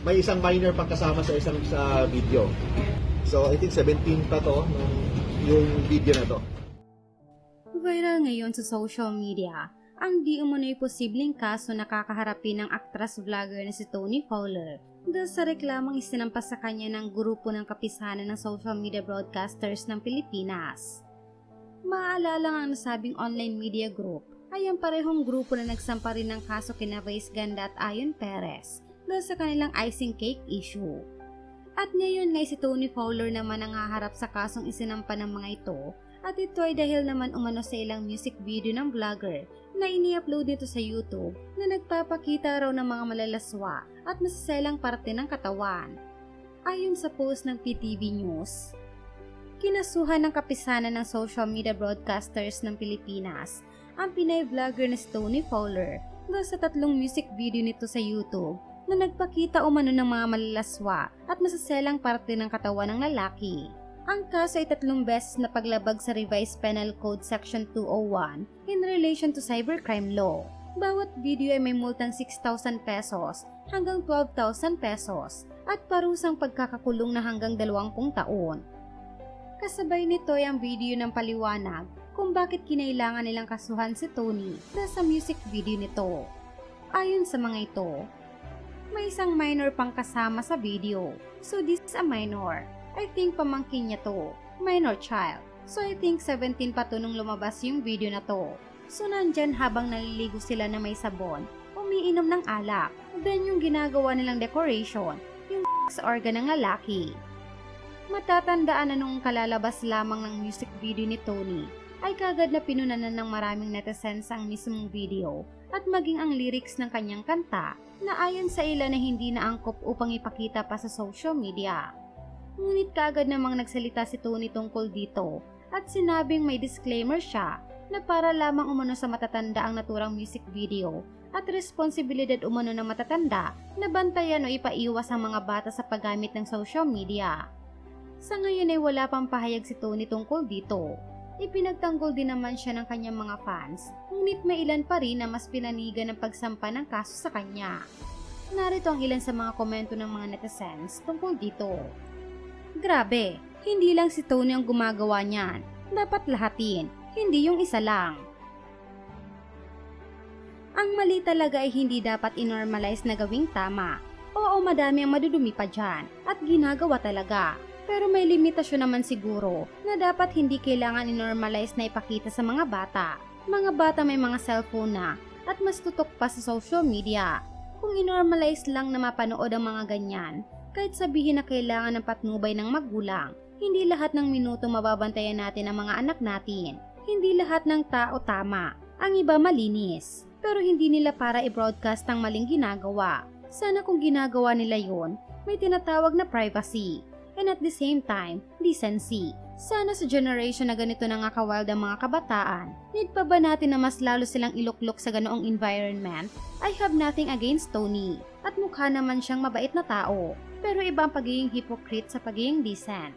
may isang minor pang kasama sa isang sa video. So, I think 17 pa to nung yung video na to. Viral ngayon sa social media ang di umano'y posibleng kaso na ng actress vlogger na si Tony Fowler dahil sa reklamang isinampas sa kanya ng grupo ng kapisanan ng social media broadcasters ng Pilipinas. Maalala nga ang nasabing online media group ay ang parehong grupo na nagsampa rin ng kaso kina Vice Ganda at Ayon Perez dahil sa kanilang icing cake issue. At ngayon ngay si Tony Fowler naman ang haharap sa kasong isinampa ng mga ito at ito ay dahil naman umano sa ilang music video ng vlogger na ini-upload nito sa YouTube na nagpapakita raw ng mga malalaswa at masaselang parte ng katawan. Ayon sa post ng PTV News, kinasuhan ng kapisanan ng social media broadcasters ng Pilipinas ang Pinay vlogger na si Tony Fowler dahil sa tatlong music video nito sa YouTube na nagpakita umano ng mga malalaswa at masaselang parte ng katawan ng lalaki. Ang kaso ay tatlong beses na paglabag sa Revised Penal Code Section 201 in relation to cybercrime law. Bawat video ay may multang 6,000 pesos hanggang 12,000 pesos at parusang pagkakakulong na hanggang 20 taon. Kasabay nito ay ang video ng paliwanag kung bakit kinailangan nilang kasuhan si Tony dahil sa music video nito. Ayon sa mga ito, may isang minor pang kasama sa video. So this is a minor. I think pamangkin niya to. Minor child. So I think 17 pa to nung lumabas yung video na to. So nandyan habang naliligo sila na may sabon, umiinom ng alak. Then yung ginagawa nilang decoration, yung sa organ ng lalaki. Matatandaan na nung kalalabas lamang ng music video ni Tony, ay kagad na pinunanan ng maraming netizens ang mismong video at maging ang lyrics ng kanyang kanta na ayon sa ilan na hindi na angkop upang ipakita pa sa social media. Ngunit kaagad namang nagsalita si Tony tungkol dito at sinabing may disclaimer siya na para lamang umano sa matatanda ang naturang music video at responsibilidad umano ng matatanda na bantayan o ipaiwas ang mga bata sa paggamit ng social media. Sa ngayon ay wala pang pahayag si Tony tungkol dito. Ipinagtanggol din naman siya ng kanyang mga fans, ngunit may ilan pa rin na mas pinanigan ng pagsampa ng kaso sa kanya. Narito ang ilan sa mga komento ng mga netizens tungkol dito. Grabe, hindi lang si Tony ang gumagawa niyan. Dapat lahatin, hindi yung isa lang. Ang mali talaga ay hindi dapat inormalize na gawing tama. Oo, madami ang madudumi pa dyan at ginagawa talaga. Pero may limitasyon naman siguro na dapat hindi kailangan inormalize na ipakita sa mga bata. Mga bata may mga cellphone na at mas tutok pa sa social media. Kung inormalize lang na mapanood ang mga ganyan, kahit sabihin na kailangan ng patnubay ng magulang, hindi lahat ng minuto mababantayan natin ang mga anak natin. Hindi lahat ng tao tama. Ang iba malinis. Pero hindi nila para i-broadcast ang maling ginagawa. Sana kung ginagawa nila yon, may tinatawag na privacy. And at the same time, decency. Sana sa generation na ganito na nga kawild ang mga kabataan, need pa ba natin na mas lalo silang iluklok sa ganoong environment? I have nothing against Tony. At mukha naman siyang mabait na tao. Pero iba ang pagiging hypocrite sa pagiging decent.